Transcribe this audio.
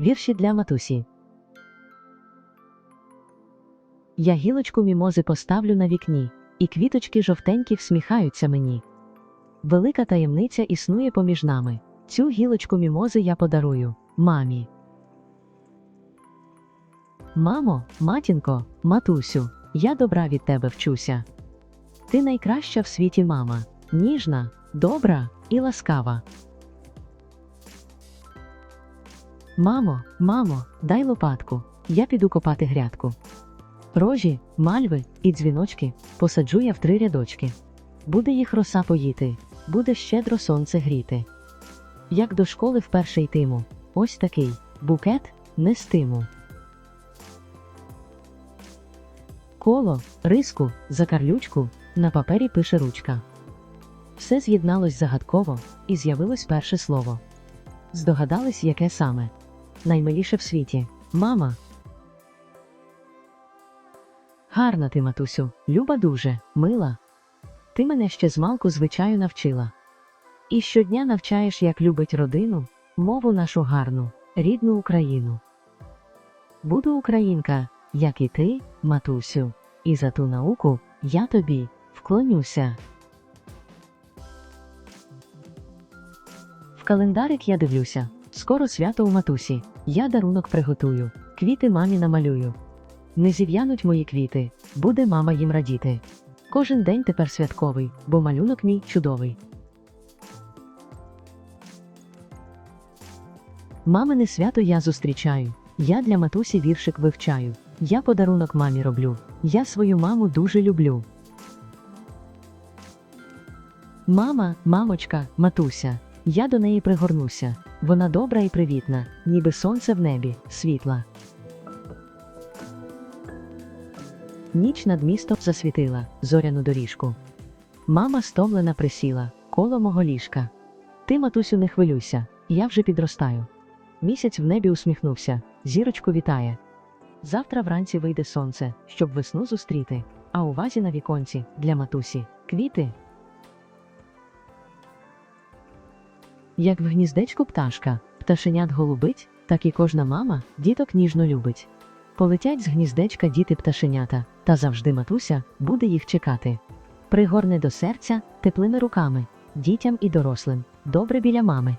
Вірші для матусі. Я гілочку мімози поставлю на вікні, і квіточки жовтенькі всміхаються мені. Велика таємниця існує поміж нами. Цю гілочку мімози я подарую мамі. Мамо, матінко, матусю, я добра від тебе вчуся. Ти найкраща в світі мама, ніжна, добра і ласкава. Мамо, мамо, дай лопатку, я піду копати грядку. Рожі, мальви і дзвіночки посаджу я в три рядочки. Буде їх роса поїти, буде щедро сонце гріти. Як до школи вперше йтиму, ось такий букет нестиму. Коло, риску, закарлючку на папері пише ручка. Все з'єдналось загадково, і з'явилось перше слово. Здогадались, яке саме? Наймиліше в світі мама. Гарна ти, матусю, люба дуже, мила. Ти мене ще змалку звичаю навчила. І щодня навчаєш, як любить родину, мову нашу гарну, рідну Україну. Буду українка, як і ти, матусю, і за ту науку я тобі вклонюся. В календарик я дивлюся. Скоро свято у матусі. Я дарунок приготую, квіти мамі намалюю. Не зів'януть мої квіти, буде мама їм радіти. Кожен день тепер святковий, бо малюнок мій чудовий. Мамине свято я зустрічаю. Я для матусі віршик вивчаю. Я подарунок мамі роблю. Я свою маму дуже люблю. Мама, мамочка, матуся. Я до неї пригорнуся. Вона добра і привітна, ніби сонце в небі, світла. Ніч над містом засвітила зоряну доріжку. Мама стомлена присіла, коло мого ліжка. Ти, матусю, не хвилюйся, я вже підростаю. Місяць в небі усміхнувся, зірочку вітає. Завтра вранці вийде сонце, щоб весну зустріти, а у вазі на віконці для матусі квіти. Як в гніздечку пташка, пташенят голубить, так і кожна мама діток ніжно любить. Полетять з гніздечка діти пташенята, та завжди матуся буде їх чекати. Пригорне до серця теплими руками, дітям і дорослим, добре біля мами.